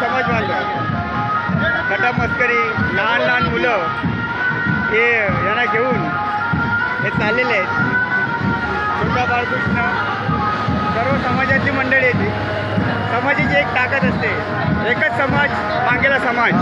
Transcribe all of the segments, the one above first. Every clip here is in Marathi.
समाज बांधव मस्करी लहान लहान मुलं हे यांना घेऊन हे चाललेले आहेत. दुर्गा बाळकृष्ण सर्व समाजाची मंडळी येते समाजाची एक ताकद असते. एकच समाज मागेला समाज.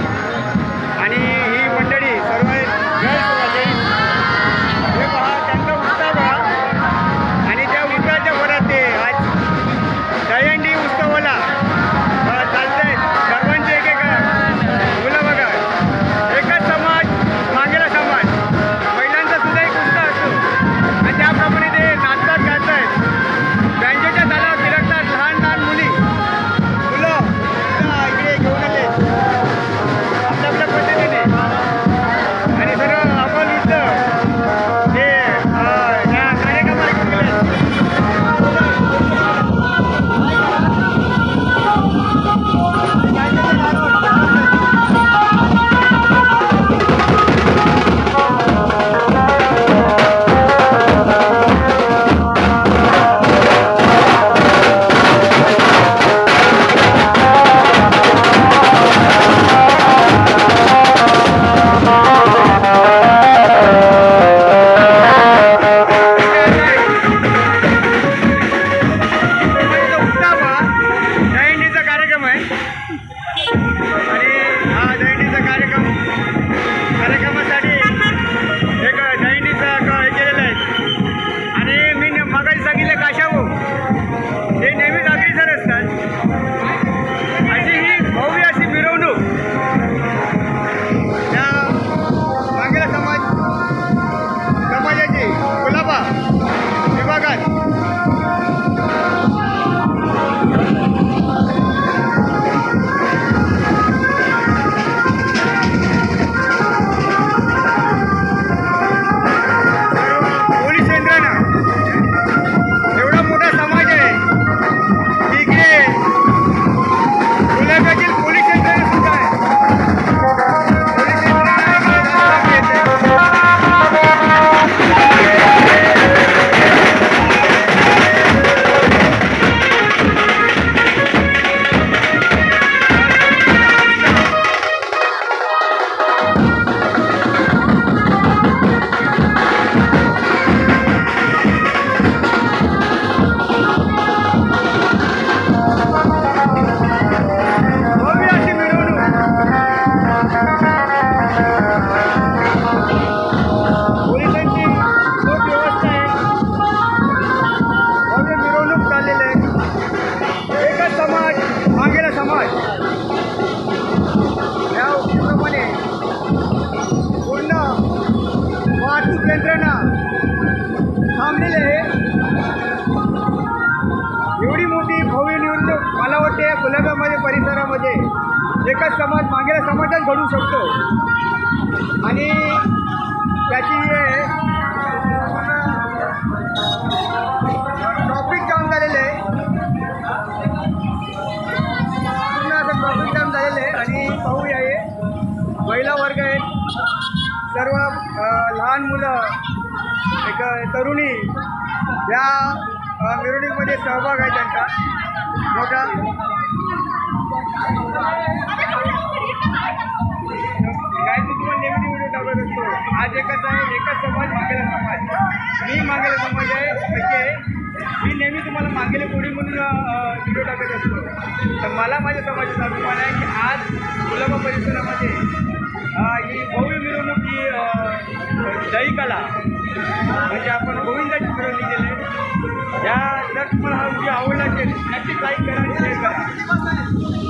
समाज या पूर्णपणे पूर्ण वाहतूक यंत्रणा थांबलेली आहे. एवढी मोठी भव्य निवडणूक मला वाटते या गुलाबामध्ये परिसरामध्ये एकच समाज मागेला समाजच घडू शकतो. आणि त्याची महिला वर्ग आहेत. सर्व लहान मुलं एक तरुणी या अ, मिरवणुकीमध्ये सहभाग आहे त्यांचा. मोठा. काय तुम्हाला नेहमी व्हिडिओ टाकत असतो. आज एकच आहे एकच समाज मागेला समाज. मी मागेला समाज आहे म्हणजे आहे मी नेहमी तुम्हाला मागेले कोणी म्हणून व्हिडिओ टाकत असतो. तर मला माझ्या समाजाचा अभिमान आहे की आज गुलाबा परिसरामध्ये ही भव्य मिरवणूक ही अ, म्हणजे आपण गोविंदाची मिरवणूक केली. या जर तुम्हाला हा व्हिडिओ आवडला असेल नक्कीच लाईक करा आणि शेअर करा.